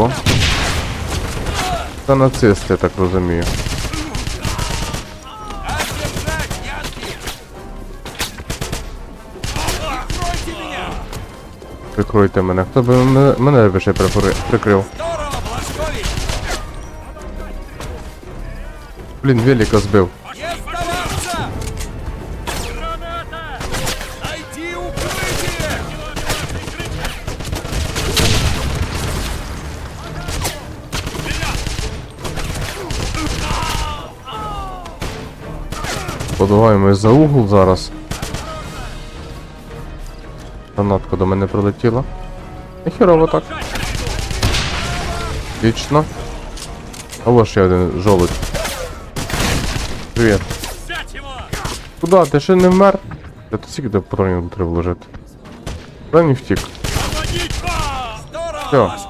О. Це нацисти, я так розумію. Прикройте мене. Хто би мене, ще прикрив? Блін, велика збив. Подуваємо за угол зараз. Гранатка до мене прилетіла. І херово так. Вічно. А ось ще один жолудь. Привіт. Куда? Ти ще не вмер? Та ти скільки до патронів треба вложити? Не втік. Блажкович!